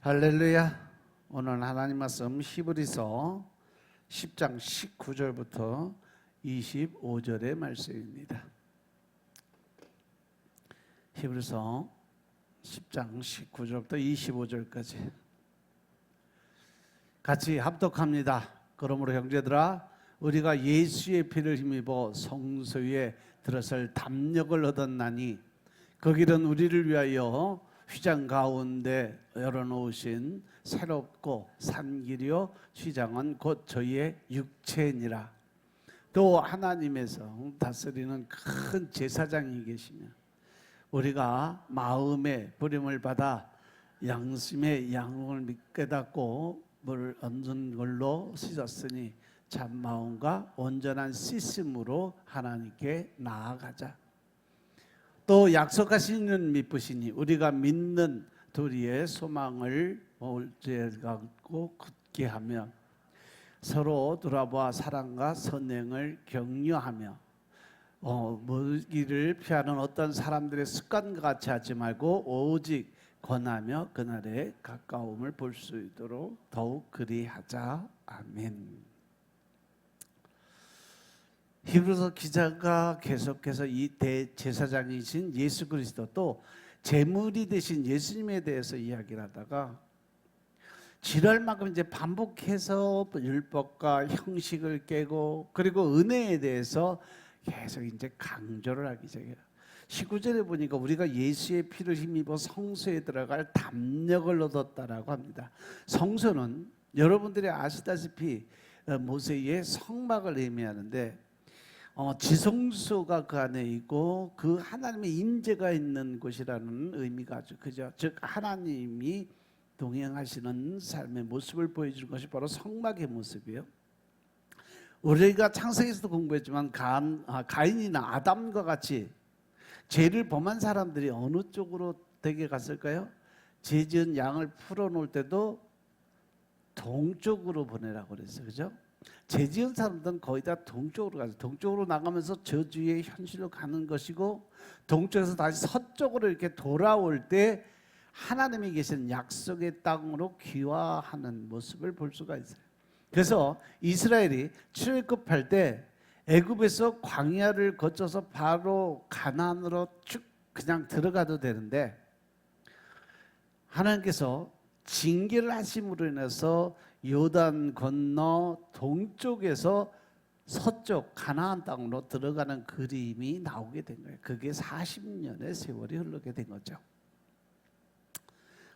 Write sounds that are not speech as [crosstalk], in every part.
할렐루야. 오늘 하나님 말씀 히브리서 10장 19절부터 25절의 말씀입니다. 히브리서 10장 19절부터 25절까지 같이 합독합니다. 그러므로 형제들아 우리가 예수의 피를 힘입어 성소에 들어설 담력을 얻었나니 그 길은 우리를 위하여 휘장 가운데 열어놓으신 새롭고 산 길이요 휘장은 곧 저희의 육체니라 또 하나님에서 다스리는 큰 제사장이 계시며 우리가 마음의 부림을 받아 양심의 양을 깨닫고 물 얹은 걸로 씻었으니 참 마음과 온전한 씻음으로 하나님께 나아가자. 또 약속하시는 믿으시니 우리가 믿는 도리의 소망을 올제 갖고 굳게 하며 서로 돌아보아 사랑과 선행을 격려하며 어, 무기를 피하는 어떤 사람들의 습관과 같이 하지 말고 오직 권하며 그날의 가까움을 볼 수 있도록 더욱 그리하자. 아멘. 히브리서 기자가 계속해서 이 대제사장이신 예수 그리스도 또 제물이 되신 예수님에 대해서 이야기를 하다가 지랄만큼 이제 반복해서 율법과 형식을 깨고 그리고 은혜에 대해서 계속 이제 강조를 하기 시작해요. 19절에 보니까 우리가 예수의 피를 힘입어 성소에 들어갈 담력을 얻었다라고 합니다. 성소는 여러분들이 아시다시피 어, 모세의 성막을 의미하는데 어, 지성소가 그 안에 있고 그 하나님의 임재가 있는 곳이라는 의미가 아주 그죠. 즉 하나님이 동행하시는 삶의 모습을 보여주는 것이 바로 성막의 모습이에요. 우리가 창세기에서도 공부했지만 간, 아, 가인이나 아담과 같이 죄를 범한 사람들이 어느 쪽으로 되게 갔을까요? 죄 지은 양을 풀어놓을 때도 동쪽으로 보내라고 그랬어요. 그죠? 죄 지은 사람들은 거의 다 동쪽으로 가죠. 동쪽으로 나가면서 저주의 현실로 가는 것이고 동쪽에서 다시 서쪽으로 이렇게 돌아올 때 하나님이 계신 약속의 땅으로 귀화하는 모습을 볼 수가 있어요. 그래서 이스라엘이 출애굽할 때 애굽에서 광야를 거쳐서 바로 가나안으로 쭉 그냥 들어가도 되는데 하나님께서 징계를 하심으로 인해서 요단 건너 동쪽에서 서쪽 가나안 땅으로 들어가는 그림이 나오게 된 거예요. 그게 40년의 세월이 흐르게 된 거죠.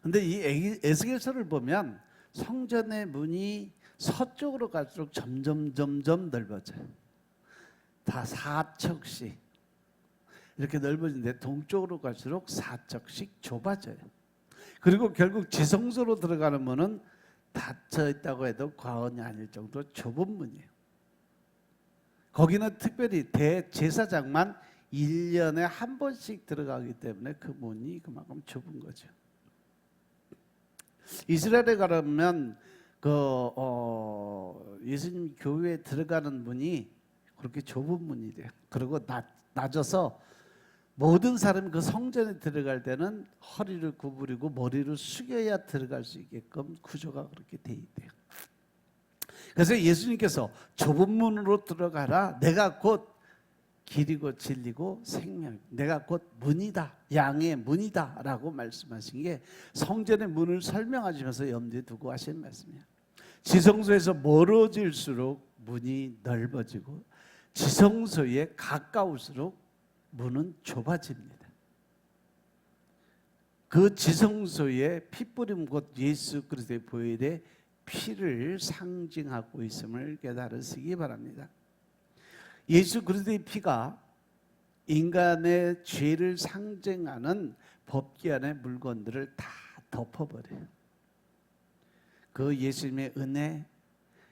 근데 이 에스겔서를 보면 성전의 문이 서쪽으로 갈수록 점점 점점 넓어져요. 다 4척씩 이렇게 넓어지는데 동쪽으로 갈수록 4척씩 좁아져요. 그리고 결국 지성소로 들어가는 문은 닫혀 있다고 해도 과언이 아닐 정도로 좁은 문이에요. 거기는 특별히 대제사장만 1년에 한 번씩 들어가기 때문에 그 문이 그만큼 좁은 거죠. 이스라엘에 가려면 그 어, 예수님 교회에 들어가는 문이 그렇게 좁은 문이 돼요. 그리고 낮, 낮아서 모든 사람이 그 성전에 들어갈 때는 허리를 구부리고 머리를 숙여야 들어갈 수 있게끔 구조가 그렇게 돼 있대요. 그래서 예수님께서 좁은 문으로 들어가라. 내가 곧 길이고 진리고 생명. 내가 곧 문이다. 양의 문이다라고 말씀하신 게 성전의 문을 설명하시면서 염두에 두고 하신 말씀이에요. 지성소에서 멀어질수록 문이 넓어지고 지성소에 가까울수록 문은 좁아집니다. 그 지성소에 피뿌림 곧 예수 그리스도의 보혈의 피를 상징하고 있음을 깨달으시기 바랍니다. 예수 그리스도의 피가 인간의 죄를 상징하는 법기 안의 물건들을 다 덮어버려요. 그 예수님의 은혜,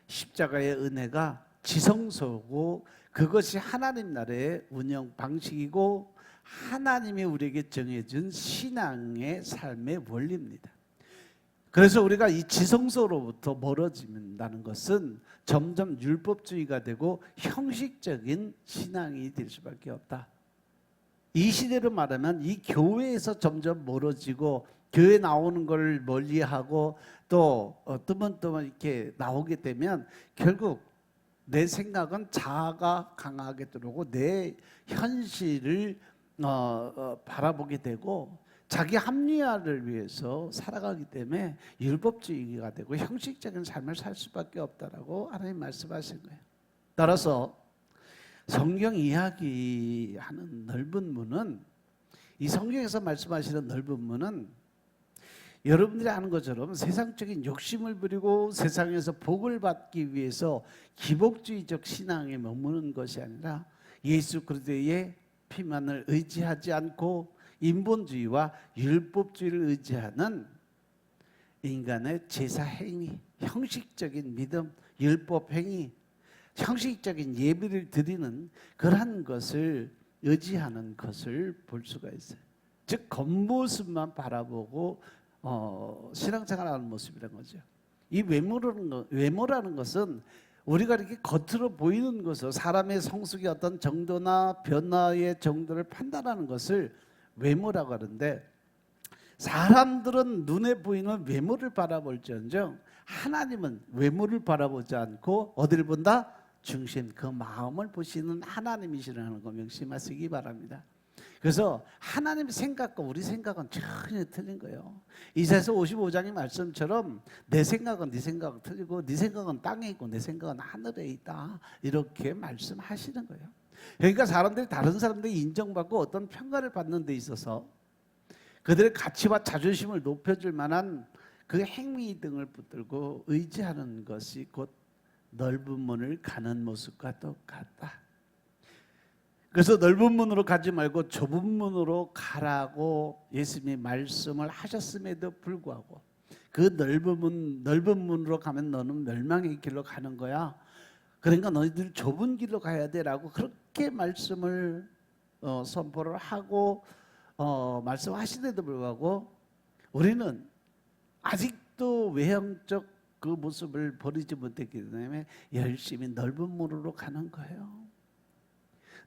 십자가의 은혜가 지성소고 그것이 하나님 나라의 운영 방식이고 하나님이 우리에게 정해준 신앙의 삶의 원리입니다. 그래서 우리가 이 지성소로부터 멀어진다는 것은 점점 율법주의가 되고 형식적인 신앙이 될 수밖에 없다. 이 시대로 말하면 이 교회에서 점점 멀어지고 교회 나오는 걸 멀리하고 또 어, 뜨문뜨문 이렇게 나오게 되면 결국 내 생각은 자아가 강하게 들어오고 내 현실을 어, 어, 바라보게 되고 자기 합리화를 위해서 살아가기 때문에 율법주의가 되고 형식적인 삶을 살 수밖에 없다라고 하나님 말씀하신 거예요. 따라서 성경 이야기하는 넓은 문은 이 성경에서 말씀하시는 넓은 문은 여러분들이 아는 것처럼 세상적인 욕심을 부리고 세상에서 복을 받기 위해서 기복주의적 신앙에 머무는 것이 아니라 예수 그리스도의 피만을 의지하지 않고 인본주의와 율법주의를 의지하는 인간의 제사 행위, 형식적인 믿음, 율법 행위, 형식적인 예배를 드리는 그러한 것을 의지하는 것을 볼 수가 있어요. 즉 겉모습만 바라보고 어, 신앙생활하는 모습이라는 거죠. 이 외모라는 것, 외모라는 것은 우리가 이렇게 겉으로 보이는 것을 사람의 성숙의 어떤 정도나 변화의 정도를 판단하는 것을 외모라고 하는데 사람들은 눈에 보이는 외모를 바라볼지언정 하나님은 외모를 바라보지 않고 어디를 본다? 중심 그 마음을 보시는 하나님이시라는 거 명심하시기 바랍니다. 그래서 하나님의 생각과 우리 생각은 전혀 틀린 거예요. 이사에서 55장의 말씀처럼 내 생각은 네 생각은 틀리고 네 생각은 땅에 있고 내 생각은 하늘에 있다. 이렇게 말씀하시는 거예요. 그러니까 사람들이 다른 사람들이 인정받고 어떤 평가를 받는 데 있어서 그들의 가치와 자존심을 높여줄 만한 그 행위 등을 붙들고 의지하는 것이 곧 넓은 문을 가는 모습과 똑같다. 그래서 넓은 문으로 가지 말고 좁은 문으로 가라고 예수님이 말씀을 하셨음에도 불구하고 그 넓은 문 넓은 문으로 가면 너는 멸망의 길로 가는 거야. 그러니까 너희들 좁은 길로 가야 돼라고 그렇게 말씀을 어, 선포를 하고 어, 말씀하시는데도 불구하고 우리는 아직도 외형적 그 모습을 버리지 못했기 때문에 열심히 넓은 문으로 가는 거예요.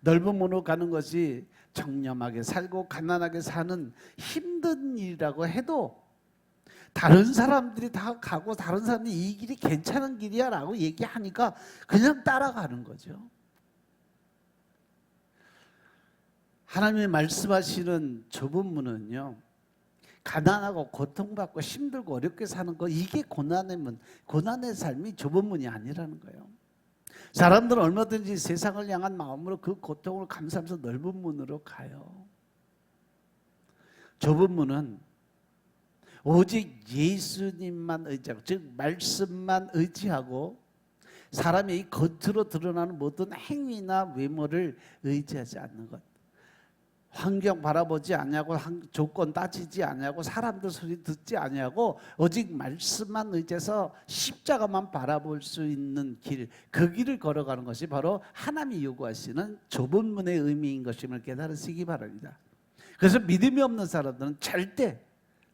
넓은 문으로 가는 것이 청렴하게 살고 가난하게 사는 힘든 일이라고 해도 다른 사람들이 다 가고 다른 사람들이 이 길이 괜찮은 길이야 라고 얘기하니까 그냥 따라가는 거죠. 하나님의 말씀하시는 좁은 문은요. 가난하고 고통받고 힘들고 어렵게 사는 거 이게 고난의 문, 고난의 삶이 좁은 문이 아니라는 거예요. 사람들은 얼마든지 세상을 향한 마음으로 그 고통을 감수하면서 넓은 문으로 가요. 좁은 문은 오직 예수님만 의지하고 즉 말씀만 의지하고 사람의 이 겉으로 드러나는 모든 행위나 외모를 의지하지 않는 것. 환경 바라보지 아니하고 조건 따지지 아니하고 사람들 소리 듣지 아니하고 오직 말씀만 의지해서 십자가만 바라볼 수 있는 길, 그 길을 걸어가는 것이 바로 하나님이 요구하시는 좁은 문의 의미인 것임을 깨달으시기 바랍니다. 그래서 믿음이 없는 사람들은 절대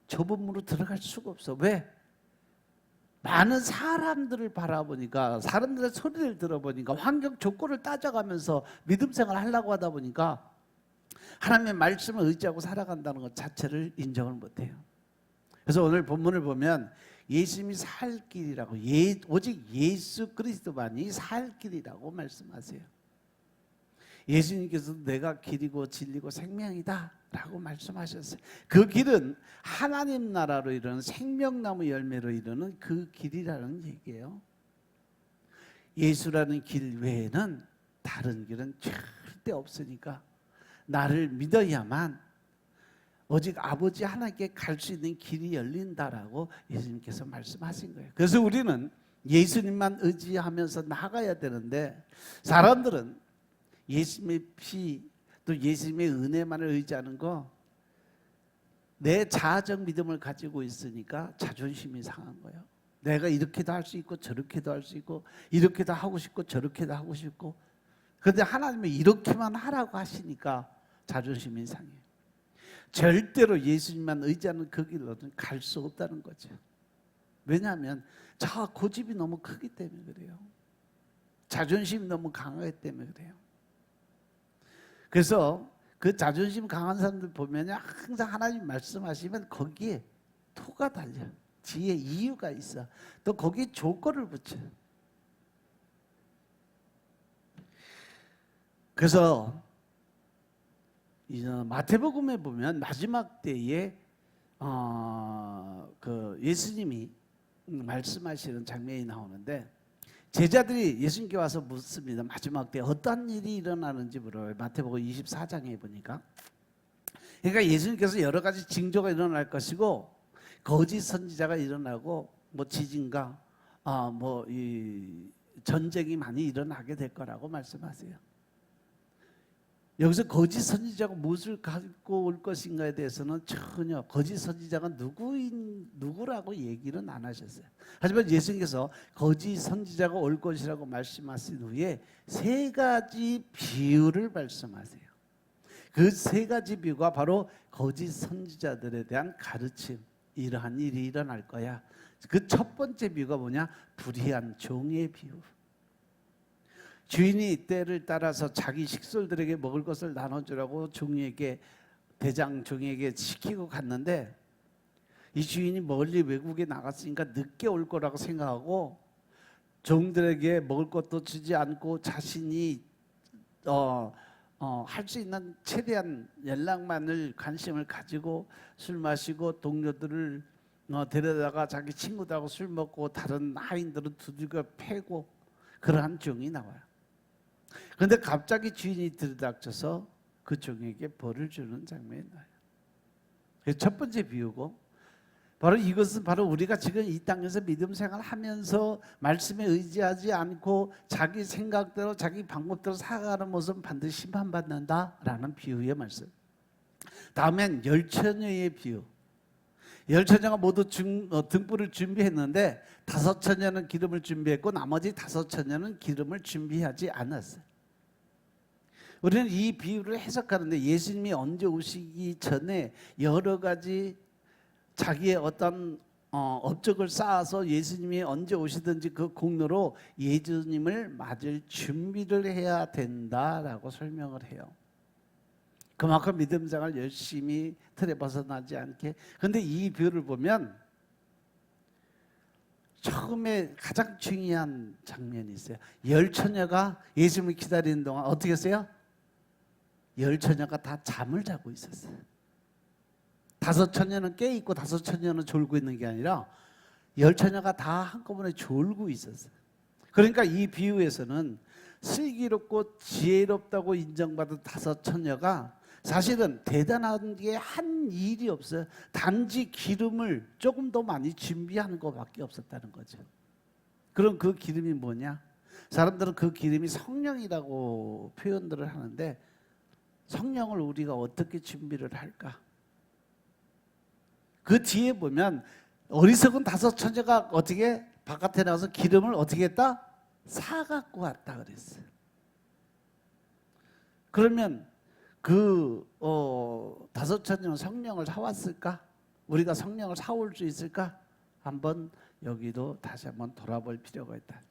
좁은 문으로 들어갈 수가 없어. 왜? 많은 사람들을 바라보니까 사람들의 소리를 들어보니까 환경 조건을 따져가면서 믿음 생활 하려고 하다 보니까 하나님의 말씀을 의지하고 살아간다는 것 자체를 인정을 못해요. 그래서 오늘 본문을 보면 예수님이 살 길이라고 예, 오직 예수 그리스도만이 살 길이라고 말씀하세요. 예수님께서 내가 길이고 진리고 생명이다라고 말씀하셨어요. 그 길은 하나님 나라로 이르는 생명나무 열매로 이르는 그 길이라는 얘기예요. 예수라는 길 외에는 다른 길은 절대 없으니까 나를 믿어야만 오직 아버지 하나님께 갈 수 있는 길이 열린다라고 예수님께서 말씀하신 거예요. 그래서 우리는 예수님만 의지하면서 나가야 되는데 사람들은 예수님의 피 또 예수님의 은혜만을 의지하는 거 내 자아적 믿음을 가지고 있으니까 자존심이 상한 거예요. 내가 이렇게도 할 수 있고 저렇게도 할 수 있고 이렇게도 하고 싶고 저렇게도 하고 싶고 그런데 하나님은 이렇게만 하라고 하시니까 자존심이 상해요. 절대로 예수님만 의지하는 그 길로는 갈 수 없다는 거죠. 왜냐하면 저 고집이 너무 크기 때문에 그래요. 자존심이 너무 강하기 때문에 그래요. 그래서 그 자존심 강한 사람들 보면 항상 하나님 말씀하시면 거기에 토가 달려. 뒤에 이유가 있어. 또 거기 조건을 붙여. 그래서 이 마태복음에 보면 마지막 때에 어, 그 예수님이 말씀하시는 장면이 나오는데 제자들이 예수님께 와서 묻습니다. 마지막 때 어떤 일이 일어나는지 물어요. 마태복음 24장에 보니까. 그러니까 예수님께서 여러 가지 징조가 일어날 것이고 거짓 선지자가 일어나고 뭐 지진과 아뭐이 전쟁이 많이 일어나게 될 거라고 말씀하세요. 여기서 거짓 선지자가 무엇을 갖고 올 것인가에 대해서는 전혀 거짓 선지자가 누구인 누구라고 얘기는 안 하셨어요. 하지만 예수님께서 거짓 선지자가 올 것이라고 말씀하신 후에 세 가지 비유를 말씀하세요. 그 세 가지 비유가 바로 거짓 선지자들에 대한 가르침. 이러한 일이 일어날 거야. 그 첫 번째 비유가 뭐냐? 불의한 종의 비유. 주인이 때를 따라서 자기 식솔들에게 먹을 것을 나눠주라고 종에게 대장 종에게 시키고 갔는데 이 주인이 멀리 외국에 나갔으니까 늦게 올 거라고 생각하고 종들에게 먹을 것도 주지 않고 자신이 어, 어, 할 수 있는 최대한 연락만을 관심을 가지고 술 마시고 동료들을 어, 데려다가 자기 친구들하고 술 먹고 다른 하인들은 두들겨 패고 그러한 종이 나와요. 그런데 갑자기 주인이 들이닥쳐서 그 종에게 벌을 주는 장면이 나요. 첫 번째 비유고 바로 이것은 바로 우리가 지금 이 땅에서 믿음 생활하면서 말씀에 의지하지 않고 자기 생각대로 자기 방법대로 살아가는 모습은 반드시 심판받는다라는 비유의 말씀. 다음엔 열 처녀의 비유. 열 처녀가 모두 중, 어, 등불을 준비했는데 다섯 처녀는 기름을 준비했고 나머지 다섯 처녀는 기름을 준비하지 않았어요. 우리는 이 비유를 해석하는데 예수님이 언제 오시기 전에 여러 가지 자기의 어떤 어, 업적을 쌓아서 예수님이 언제 오시든지 그 공로로 예수님을 맞을 준비를 해야 된다라고 설명을 해요. 그만큼 믿음 생활 열심히 틀에 벗어나지 않게. 근데 이 비유를 보면 처음에 가장 중요한 장면이 있어요. 열 처녀가 예수님을 기다리는 동안 어떻게 했어요? 열 처녀가 다 잠을 자고 있었어요. 다섯 처녀는 깨 있고 다섯 처녀는 졸고 있는 게 아니라 열 처녀가 다 한꺼번에 졸고 있었어요. 그러니까 이 비유에서는 슬기롭고 지혜롭다고 인정받은 다섯 처녀가 사실은 대단한 게 한 일이 없어요. 단지 기름을 조금 더 많이 준비하는 것밖에 없었다는 거죠. 그럼 그 기름이 뭐냐? 사람들은 그 기름이 성령이라고 표현들을 하는데 성령을 우리가 어떻게 준비를 할까? 그 뒤에 보면 어리석은 다섯 처녀가 어떻게 바깥에 나가서 기름을 어떻게 했다? 사 갖고 왔다 그랬어요. 그러면 그 어, 다섯 처녀는 성령을 사왔을까? 우리가 성령을 사올 수 있을까? 한번 여기도 다시 한번 돌아볼 필요가 있다.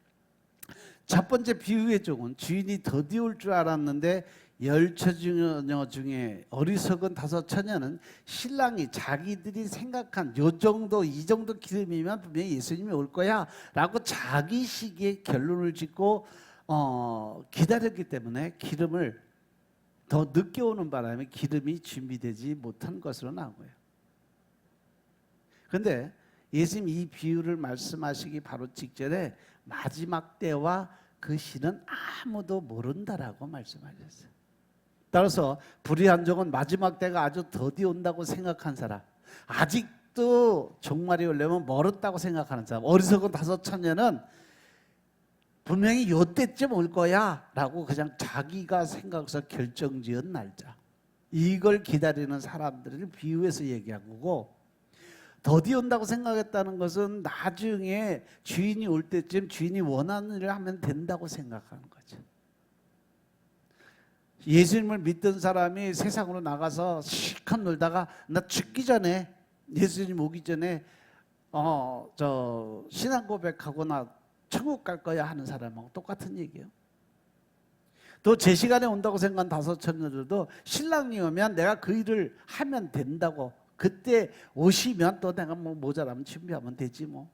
첫 번째 비유의 종은 주인이 더디 올 줄 알았는데 열 처녀 중에 어리석은 다섯 처녀는 신랑이 자기들이 생각한 요 정도 이 정도 기름이면 분명히 예수님이 올 거야라고 자기 시기에 결론을 짓고 어, 기다렸기 때문에 기름을 더 늦게 오는 바람에 기름이 준비되지 못한 것으로 거예요. 그런데 예수님 이 비유를 말씀하시기 바로 직전에 마지막 때와 그 시는 아무도 모른다라고 말씀하셨어요. 따라서 불의한 종은 마지막 때가 아주 더디 온다고 생각한 사람, 아직도 종말이 오려면 멀었다고 생각하는 사람, 어리석은 다섯 천년은 분명히 요때쯤 올 거야라고 그냥 자기가 생각해서 결정지은 날짜. 이걸 기다리는 사람들을 비유해서 얘기한 거고 더디 온다고 생각했다는 것은 나중에 주인이 올 때쯤 주인이 원하는 일을 하면 된다고 생각하는 거죠. 예수님을 믿던 사람이 세상으로 나가서 실컷 놀다가 나 죽기 전에 예수님 오기 전에 어 저 신앙 고백하고 나 천국 갈 거야 하는 사람하고 똑같은 얘기예요. 또 제 시간에 온다고 생각한 다섯 처녀들도 신랑이 오면 내가 그 일을 하면 된다고 그때 오시면 또 내가 뭐 모자라면 준비하면 되지 뭐.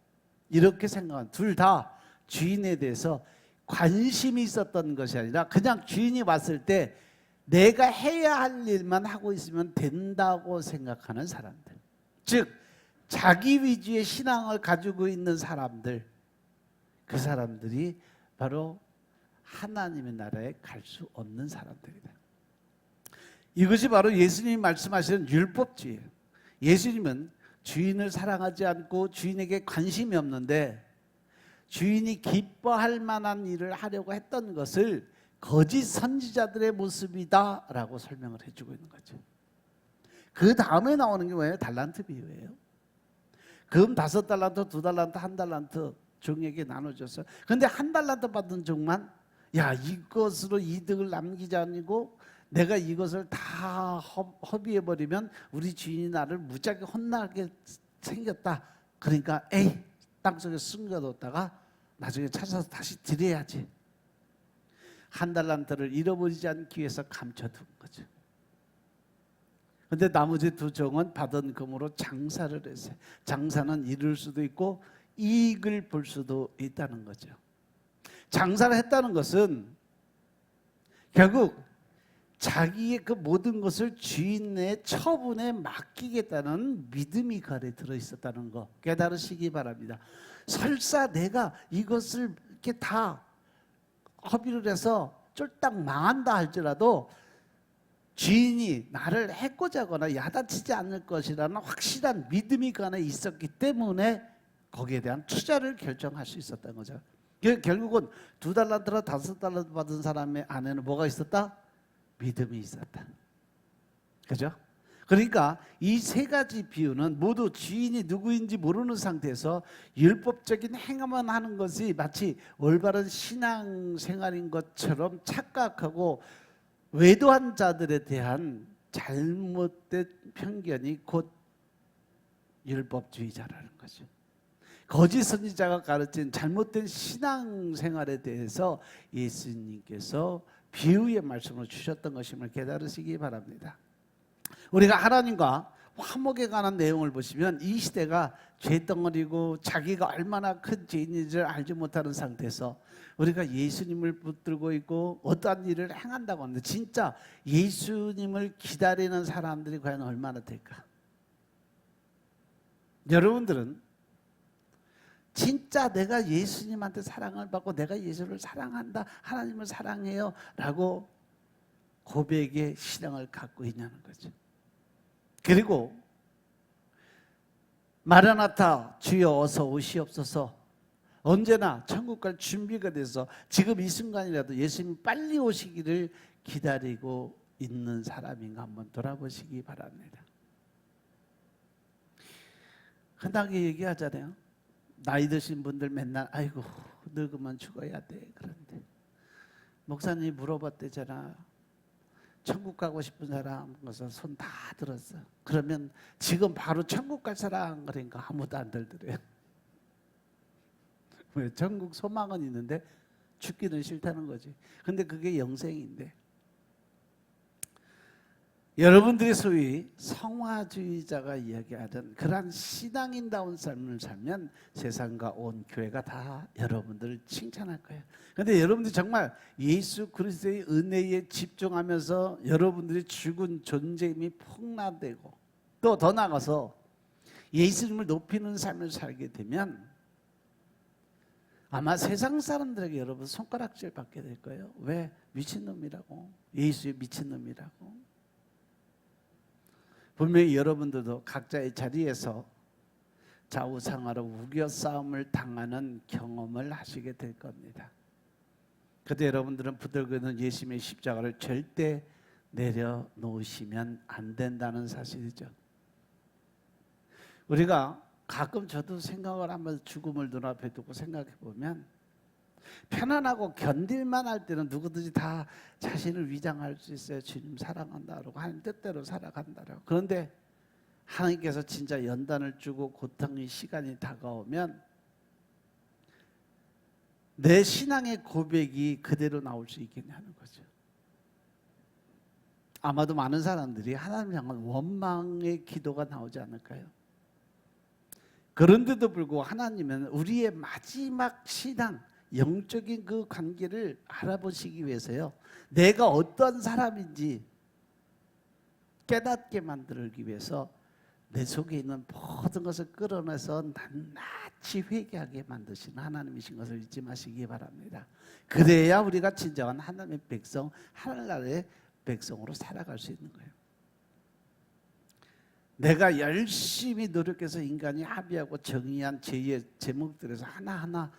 이렇게 생각한 둘 다 주인에 대해서 관심이 있었던 것이 아니라 그냥 주인이 왔을 때 내가 해야 할 일만 하고 있으면 된다고 생각하는 사람들. 즉 자기 위주의 신앙을 가지고 있는 사람들. 그 사람들이 바로 하나님의 나라에 갈 수 없는 사람들이다. 이것이 바로 예수님이 말씀하시는 율법주의예요. 예수님은 주인을 사랑하지 않고 주인에게 관심이 없는데 주인이 기뻐할 만한 일을 하려고 했던 것을 거짓 선지자들의 모습이다라고 설명을 해주고 있는 거죠. 그 다음에 나오는 게 뭐예요? 달란트 비유예요. 금 다섯 달란트, 두 달란트, 한 달란트 종에게 나눠줬어요. 근데 한 달란트 받은 종만 야 이것으로 이득을 남기지 않고 내가 이것을 다 허- 허비해 버리면 우리 주인이 나를 무지하게 혼나게 생겼다. 그러니까 에이 땅속에 숨겨뒀다가 나중에 찾아서 다시 드려야지. 한 달란트를 잃어버리지 않기 위해서 감춰둔 거죠. 근데 나머지 두 종은 받은 금으로 장사를 했어요. 장사는 이룰 수도 있고 이익을 볼 수도 있다는 거죠. 장사를 했다는 것은 결국 자기의 그 모든 것을 주인의 처분에 맡기겠다는 믿음이 그 안에 들어 있었다는 거 깨달으시기 바랍니다. 설사 내가 이것을 이렇게 다 허비를 해서 쫄딱 망한다 할지라도 주인이 나를 해코자거나 야단치지 않을 것이라는 확실한 믿음이 그 안에 있었기 때문에 거기에 대한 투자를 결정할 수 있었던 거죠. 그 결국은 두 달란트나 다섯 달란트 받은 사람의 안에는 뭐가 있었다? 믿음이 있었다. 그죠? 그러니까 이 세 가지 비유는 모두 주인이 누구인지 모르는 상태에서 율법적인 행위만 하는 것이 마치 올바른 신앙 생활인 것처럼 착각하고 외도한 자들에 대한 잘못된 편견이 곧 율법주의자라는 거죠. 거짓 선지자가 가르친 잘못된 신앙 생활에 대해서 예수님께서 비유의 말씀을 주셨던 것임을 깨달으시기 바랍니다. 우리가 하나님과 화목에 관한 내용을 보시면 이 시대가 죄덩어리고 자기가 얼마나 큰 죄인인지를 알지 못하는 상태에서 우리가 예수님을 붙들고 있고 어떠한 일을 행한다고 하는데 진짜 예수님을 기다리는 사람들이 과연 얼마나 될까? 여러분들은 진짜 내가 예수님한테 사랑을 받고 내가 예수를 사랑한다, 하나님을 사랑해요 라고 고백의 신앙을 갖고 있냐는 거죠. 그리고 마라나타 주여 어서 오시옵소서 언제나 천국 갈 준비가 돼서 지금 이 순간이라도 예수님 빨리 오시기를 기다리고 있는 사람인가 한번 돌아보시기 바랍니다. 흔하게 얘기하잖아요. 나이 드신 분들 맨날 아이고 늙으면 죽어야 돼 그런데 목사님이 물어봤대잖아. 천국 가고 싶은 사람 그래서 손 다 들었어. 그러면 지금 바로 천국 갈 사람 그러니까 아무도 안 들더래요. [laughs] 왜 천국 소망은 있는데 죽기는 싫다는 거지. 근데 그게 영생인데. 여러분들이 소위 성화주의자가 이야기하던 그러한 신앙인다운 삶을 살면 세상과 온 교회가 다 여러분들을 칭찬할 거예요. 근데 여러분들이 정말 예수 그리스도의 은혜에 집중하면서 여러분들이 죽은 존재임이 폭락되고 또 더 나아가서 예수님을 높이는 삶을 살게 되면 아마 세상 사람들에게 여러분 손가락질 받게 될 거예요. 왜? 미친놈이라고. 예수의 미친놈이라고. 분명히 여러분들도 각자의 자리에서 좌우상하로 우겨 싸움을 당하는 경험을 하시게 될 겁니다. 그때 여러분들은 붙들고 있는 예수님의 십자가를 절대 내려놓으시면 안 된다는 사실이죠. 우리가 가끔 저도 생각을 한번 죽음을 눈앞에 두고 생각해 보면 편안하고 견딜만 할 때는 누구든지 다 자신을 위장할 수 있어요. 주님 사랑한다라고 하나님 뜻대로 살아간다라고. 그런데 하나님께서 진짜 연단을 주고 고통의 시간이 다가오면 내 신앙의 고백이 그대로 나올 수 있겠냐는 거죠. 아마도 많은 사람들이 하나님 향한 원망의 기도가 나오지 않을까요? 그런데도 불구하고 하나님은 우리의 마지막 신앙, 영적인 그 관계를 알아보시기 위해서요. 내가 어떤 사람인지 깨닫게 만들기 위해서 내 속에 있는 모든 것을 끌어내서 낱낱이 회개하게 만드시는 하나님이신 것을 잊지 마시기 바랍니다. 그래야 우리가 진정한 하나님의 백성, 하늘나라의 백성으로 살아갈 수 있는 거예요. 내가 열심히 노력해서 인간이 합의하고 정의한 죄의 제목들에서 하나하나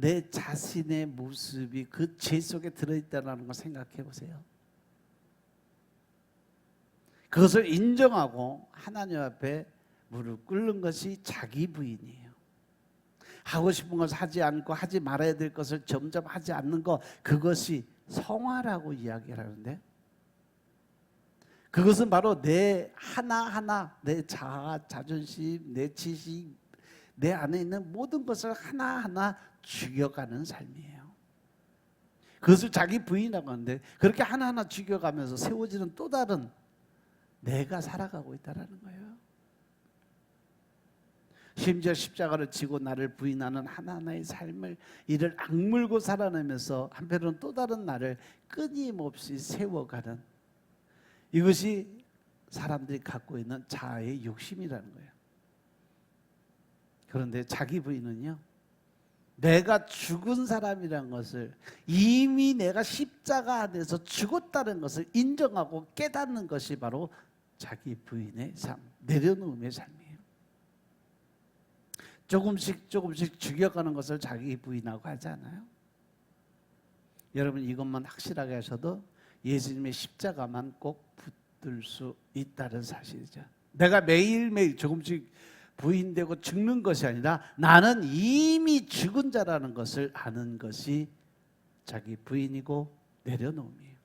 내 자신의 모습이 그 죄 속에 들어있다는 걸 생각해 보세요. 그것을 인정하고 하나님 앞에 무릎 꿇는 것이 자기 부인이에요. 하고 싶은 것을 하지 않고 하지 말아야 될 것을 점점 하지 않는 것 그것이 성화라고 이야기를 하는데 그것은 바로 내 하나하나 내 자아, 자존심, 내 지식, 내 안에 있는 모든 것을 하나하나 죽여가는 삶이에요. 그것을 자기 부인이라고 하는데 그렇게 하나하나 죽여가면서 세워지는 또 다른 내가 살아가고 있다라는 거예요. 심지어 십자가를 지고 나를 부인하는 하나하나의 삶을 이를 악물고 살아내면서 한편으로는 또 다른 나를 끊임없이 세워가는 이것이 사람들이 갖고 있는 자아의 욕심이라는 거예요. 그런데 자기 부인은요. 내가 죽은 사람이라는 것을 이미 내가 십자가 안에서 죽었다는 것을 인정하고 깨닫는 것이 바로 자기 부인의 삶, 내려놓음의 삶이에요. 조금씩 조금씩 죽여가는 것을 자기 부인하고 하잖아요. 여러분 이것만 확실하게 하셔도 예수님의 십자가만 꼭 붙들 수 있다는 사실이죠. 내가 매일매일 조금씩 부인되고 죽는 것이 아니라 나는 이미 죽은 자라는 것을 아는 것이 자기 부인이고 내려놓음이에요.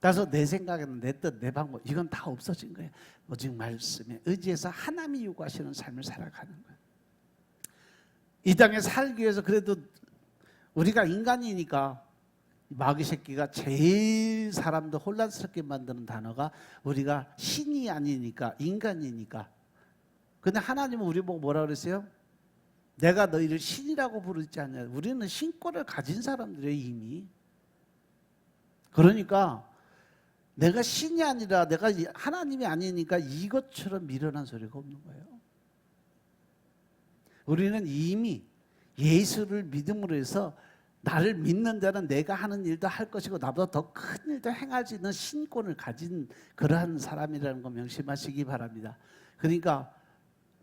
따라서 내 생각에는 내 뜻, 내 방법 이건 다 없어진 거예요. 오직 말씀에 의지해서 하나님이 요구하시는 삶을 살아가는 거예요. 이 땅에 살기 위해서 그래도 우리가 인간이니까 마귀 새끼가 제일 사람들 혼란스럽게 만드는 단어가 우리가 신이 아니니까 인간이니까. 근데 하나님은 우리 보고 뭐라 그랬어요? 내가 너희를 신이라고 부르지 않냐. 우리는 신권을 가진 사람들이에요 이미. 그러니까 내가 신이 아니라 내가 하나님이 아니니까 이것처럼 미련한 소리가 없는 거예요. 우리는 이미 예수를 믿음으로 해서 나를 믿는 자는 내가 하는 일도 할 것이고 나보다 더 큰 일도 행할 수 있는 신권을 가진 그러한 사람이라는 거 명심하시기 바랍니다. 그러니까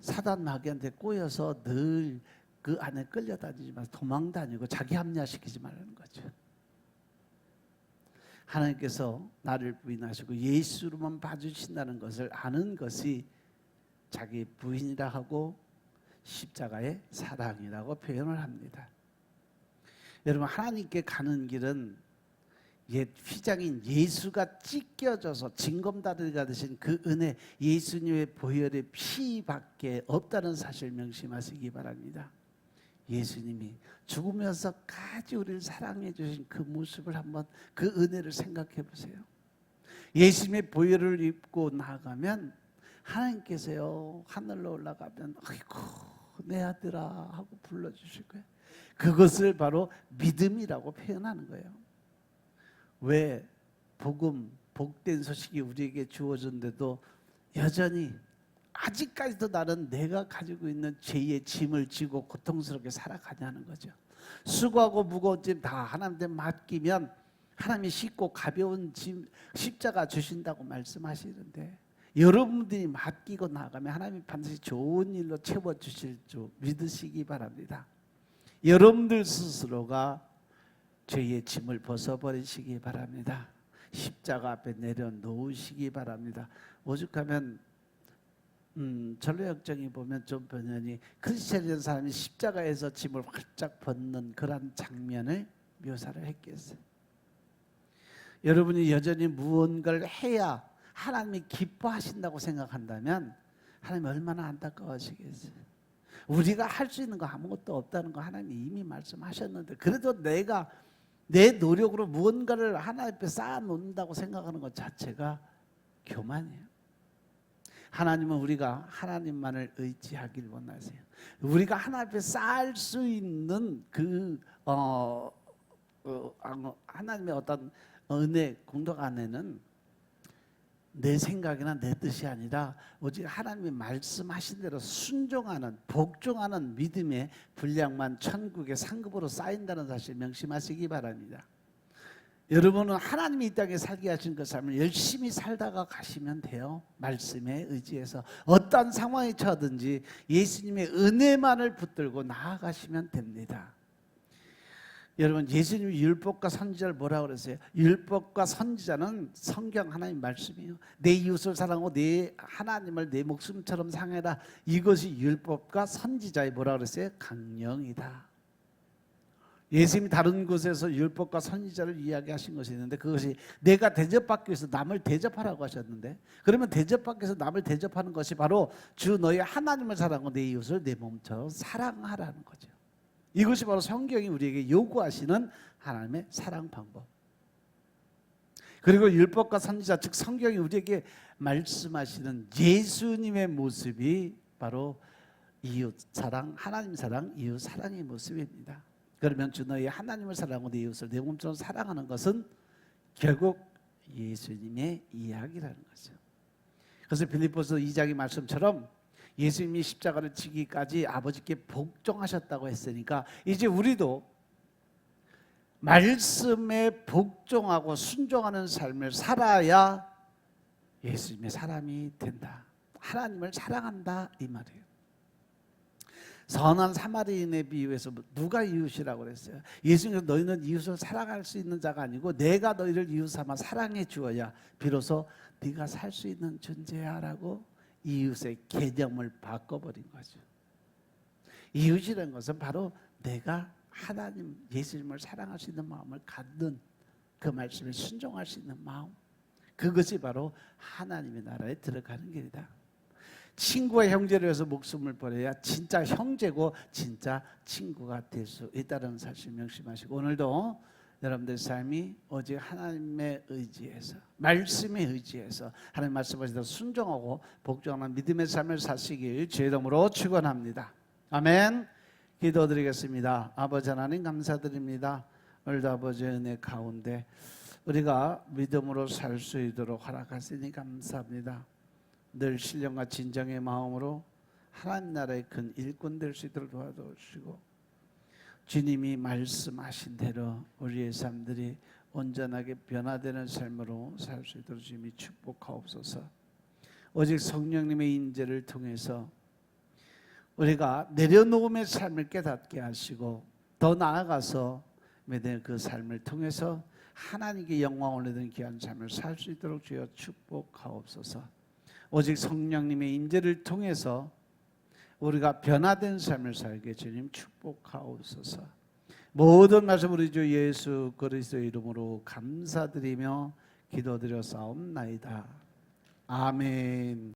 사단 마귀한테 꼬여서 늘 그 안에 끌려다니지 마 도망 다니고 자기 합리화시키지 말라는 거죠. 하나님께서 나를 부인하시고 예수로만 봐주신다는 것을 아는 것이 자기 부인이라 하고 십자가의 사랑이라고 표현을 합니다. 여러분 하나님께 가는 길은 옛 휘장인 예수가 찢겨져서 징검다리가 되신 그 은혜 예수님의 보혈의 피밖에 없다는 사실 명심하시기 바랍니다. 예수님이 죽으면서까지 우리를 사랑해 주신 그 모습을 한번 그 은혜를 생각해 보세요. 예수님의 보혈을 입고 나가면 하나님께서요 하늘로 올라가면 아이고 내 아들아 하고 불러주실 거예요. 그것을 바로 믿음이라고 표현하는 거예요. 왜 복음 복된 소식이 우리에게 주어졌는데도 여전히 아직까지도 나는 내가 가지고 있는 죄의 짐을 지고 고통스럽게 살아가냐는 거죠. 수고하고 무거운 짐 다 하나님한테 맡기면 하나님이 쉽고 가벼운 짐 십자가 주신다고 말씀하시는데 여러분들이 맡기고 나가면 하나님이 반드시 좋은 일로 채워 주실 줄 믿으시기 바랍니다. 여러분들 스스로가 죄의 짐을 벗어버리시기 바랍니다. 십자가 앞에 내려놓으시기 바랍니다. 오죽하면 음, 전례역정이 보면 좀 번연히 크리스천이라는 사람이 십자가에서 짐을 활짝 벗는 그런 장면을 묘사를 했겠어요. 여러분이 여전히 무언가를 해야 하나님이 기뻐하신다고 생각한다면 하나님 얼마나 안타까워하시겠어요. 우리가 할 수 있는 거 아무것도 없다는 거 하나님이 이미 말씀하셨는데 그래도 내가 내 노력으로 무언가를 하나님 앞에 쌓아 놓는다고 생각하는 것 자체가 교만이에요. 하나님은 우리가 하나님만을 의지하길 원하세요. 우리가 하나님 앞에 쌓을 수 있는 그 어, 어, 아, 하나님의 어떤 은혜 공덕 안에는 내 생각이나 내 뜻이 아니라 오직 하나님이 말씀하신 대로 순종하는 복종하는 믿음의 분량만 천국의 상급으로 쌓인다는 사실 명심하시기 바랍니다. 여러분은 하나님이 이 땅에 살게 하신 그 삶을 열심히 살다가 가시면 돼요. 말씀에 의지해서 어떤 상황에 처하든지 예수님의 은혜만을 붙들고 나아가시면 됩니다. 여러분 예수님이 율법과 선지자를 뭐라 그랬어요? 율법과 선지자는 성경 하나님 말씀이에요. 내 이웃을 사랑하고 내 하나님을 내 목숨처럼 상해라. 이것이 율법과 선지자의 뭐라 그랬어요? 강령이다. 예수님이 다른 곳에서 율법과 선지자를 이야기하신 것이 있는데 그것이 내가 대접받기 위해서 남을 대접하라고 하셨는데 그러면 대접받기 위해서 남을 대접하는 것이 바로 주 너희 하나님을 사랑하고 내 이웃을 내 몸처럼 사랑하라는 거죠. 이것이 바로 성경이 우리에게 요구하시는 하나님의 사랑 방법. 그리고 율법과 선지자 즉 성경이 우리에게 말씀하시는 예수님의 모습이 바로 이웃 사랑, 하나님 사랑, 이웃 사랑의 모습입니다. 그러면 주 너희 하나님을 사랑하고 내 이웃을 내 몸처럼 사랑하는 것은 결국 예수님의 이야기라는 거죠. 그래서 빌립보서 2장의 말씀처럼 예수님이 십자가를 지기까지 아버지께 복종하셨다고 했으니까 이제 우리도 말씀에 복종하고 순종하는 삶을 살아야 예수님의 사람이 된다. 하나님을 사랑한다 이 말이에요. 선한 사마리인의 비유에서 누가 이웃이라고 그랬어요? 예수님께서 너희는 이웃을 사랑할 수 있는 자가 아니고 내가 너희를 이웃 삼아 사랑해 주어야 비로소 네가 살 수 있는 존재야라고 이웃의 개념을 바꿔버린 거죠. 이웃이라는 것은 바로 내가 하나님 예수님을 사랑할 수 있는 마음을 갖는 그 말씀에 순종할 수 있는 마음 그것이 바로 하나님의 나라에 들어가는 길이다. 친구와 형제를 위해서 목숨을 버려야 진짜 형제고 진짜 친구가 될 수 있다는 사실 명심하시고 오늘도 여러분들 삶이 오직 하나님의 의지에서 말씀에 의지해서 하나님 말씀하시다 순종하고 복종하는 믿음의 삶을 사시길 주의 이름으로 축원합니다. 아멘. 기도드리겠습니다. 아버지 하나님 감사드립니다. 오늘도 아버지의 은혜 가운데 우리가 믿음으로 살 수 있도록 허락하시니 감사합니다. 늘 신령과 진정의 마음으로 하나님 나라의 큰 일꾼 될 수 있도록 도와주시고 주님이 말씀하신 대로 우리의 삶들이 온전하게 변화되는 삶으로 살 수 있도록 주님이 축복하옵소서. 오직 성령님의 인재를 통해서 우리가 내려놓음의 삶을 깨닫게 하시고 더 나아가서 믿음의 그 삶을 통해서 하나님께 영광을 내는 귀한 삶을 살 수 있도록 주여 축복하옵소서. 오직 성령님의 인재를 통해서 우리가 변화된 삶을 살게 주님 축복하옵소서. 모든 말씀 우리 주 예수 그리스도 이름으로 감사드리며 기도드려 싸움나이다. 아멘.